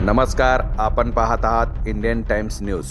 नमस्कार आपण पाहत आहात Indian Times news.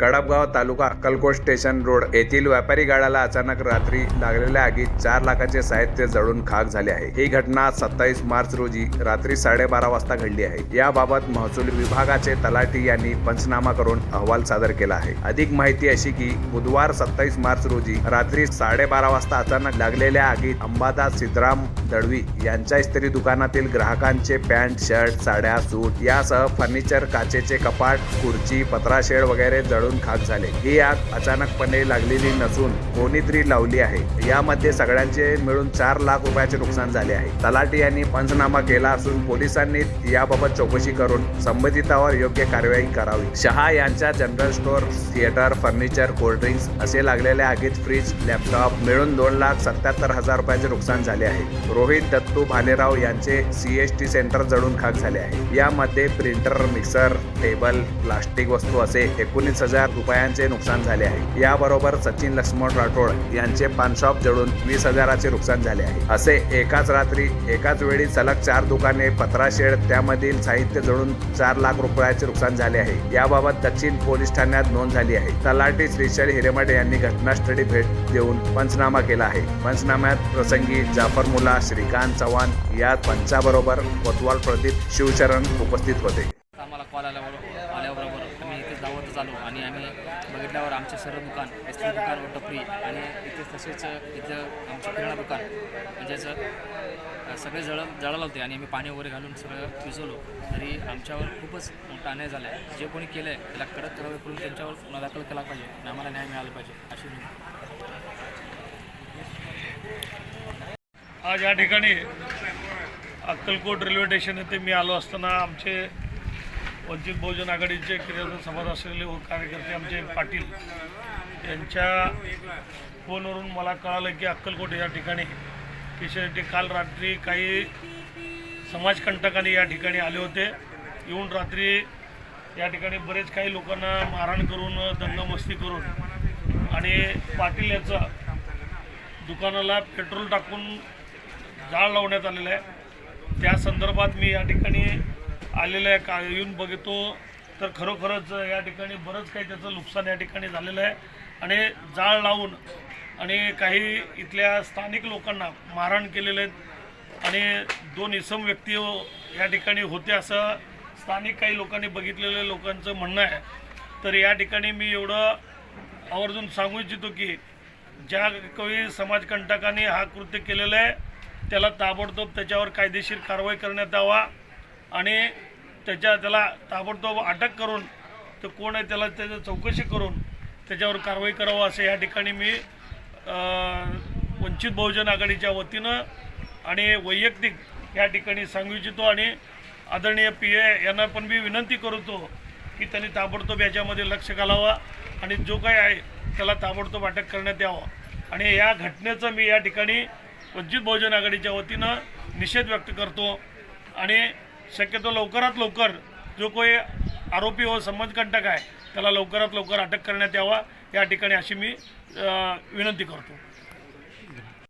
Kadapgaon taluka Akkalkot station road येथील व्यापारी गाड्याला अचानक रात्री लागलेल्या आगीत चार लाखाचे साहित्य जळून खाक झाले आहे. ही घटना सत्तावीस मार्च रोजी रात्री साडेबारा वाजता घडली आहे. याबाबत महसूल विभागाचे तलाठी यांनी पंचनामा करून अहवाल सादर केला आहे. अधिक माहिती अशी की बुधवार सत्तावीस मार्च रोजी रात्री साडेबारा वाजता अचानक लागलेल्या आगीत अंबादास सिद्धराम दळवी यांच्या इस्त्री दुकानातील ग्राहकांचे पॅन्ट शर्ट साड्या सूट यासह फर्निचर काचेचे कपाट खुर्ची पत्राशेड वगैरे जळून खाक झाले. ही आग अचानकपणे लागलेली नसून कोणीतरी लावली आहे. यामध्ये सगळ्यांचे मिळून चार लाख रुपयाचे नुकसान झाले आहे. तलाठी यांनी पंचनामा केला असून पोलिसांनी याबाबत चौकशी करून संबंधितावर योग्य कारवाई करावी. शहा यांच्या general store theatre furniture cold drinks असे लागलेल्या आगीत फ्रीज लॅपटॉप मिळून दोन लाख सत्याहत्तर हजार रुपयाचे नुकसान झाले आहे. रोहित दत्तू भालेराव यांचे सीएसटी सेंटर जळून खाक झाले आहे. यामध्ये प्रिंटर मिक्सर टेबल प्लास्टिक वस्तू असे एकोणीस हजार रुपयांचे नुकसान झाले आहे. याबरोबर सचिन लक्ष्मण राठोड यांचे पानशॉप जळून वीस हजाराचे नुकसान झाले आहे. असे एकाच रात्री एकाच वेळी सलग चार दुकाने पत्राशेड त्यामधील साहित्य जळून चार लाख रुपयाचे नुकसान झाले आहे. याबाबत दक्षिण पोलीस ठाण्यात नोंद झाली आहे. तलाठी श्रीशैल हिरेमठ यांनी घटनास्थळी भेट देऊन पंचनामा केला आहे. पंचनाम्यात प्रसंगी जाफर मुला श्रीकांत चव्हाण या पंचाबरोबर कोतवाल प्रदीप शिवचरण उपस्थित होते. कॉल आल्यावर आल्याबरोबर आम्ही इथे धावतच आलो आणि आम्ही बघितल्यावर आमचे सर्व दुकान आईस्क्रीम दुकान व टपरी आणि इथे तसेच इथं आमचे किराणा दुकान म्हणजेच सगळे जळ जळालं होते आणि आम्ही पाणी वगैरे घालून सगळं विजवलो तरी आमच्यावर खूपच मोठा अन्याय झाला आहे जे कोणी केलं आहे त्याला कडक कारवाई करून त्यांच्यावर गुन्हा दाखल केला पाहिजे आणि आम्हाला न्याय मिळाला पाहिजे अशी विनंती. आज या ठिकाणी अक्कलकोट रेल्वे स्टेशन येथे मी आलो असताना आमचे वंचित बहुजन आघाडीचे क्रियाशील समाज असलेले कार्यकर्ते आमचे पाटील यांच्या फोनवरून मला कळालं की अक्कलकोट या ठिकाणी स्टेशनसाठी काल रात्री काही समाजकंटकांनी या ठिकाणी आले होते. येऊन रात्री या ठिकाणी बरेच काही लोकांना मारहाण करून दंगमस्ती करून आणि पाटील याचा दुकानाला पेट्रोल टाकून जाळ लावण्यात आलेलं आहे. त्या संदर्भात मी या ठिकाणी आलेलं आहे का येऊन बघतो तर खरोखरच या ठिकाणी बरंच काही त्याचं नुकसान या ठिकाणी झालेलं आहे. आणि जाळ लावून आणि काही इथल्या स्थानिक लोकांना मारहाण केलेले आहेत. आणि दोन इसम व्यक्ती या ठिकाणी होते असं स्थानिक काही लोकांनी बघितलेलं लोकांचं म्हणणं आहे. तर या ठिकाणी मी एवढं आवर्जून सांगू इच्छितो की ज्या काही समाजकंटकांनी हा कृत्य केलेलं आहे त्याला ताबडतोब त्याच्यावर कायदेशीर कारवाई करण्यात यावा. आणि त्याच्या त्याला ताबडतोब अटक करून तो कोण आहे त्याला त्याचं चौकशी करून त्याच्यावर कारवाई करावं असं या ठिकाणी मी वंचित बहुजन आघाडीच्या वतीनं आणि वैयक्तिक या ठिकाणी सांगू इच्छितो आणि आदरणीय पी ए यांना पण मी विनंती करतो की त्यांनी ताबडतोब याच्यामध्ये लक्ष घालावा आणि जो काही आहे त्याला ताबडतोब अटक करण्यात यावं. आणि या घटनेचं मी या ठिकाणी वंचित बहुजन आघाडीच्या वतीनं निषेध व्यक्त करतो आणि शक्यतो लवकरात लवकर जो कोणी आरोपी व संबंधकंटक आहे त्याला लवकरात लवकर अटक करण्यात यावा. या ठिकाणी अशी मी विनंती करतो.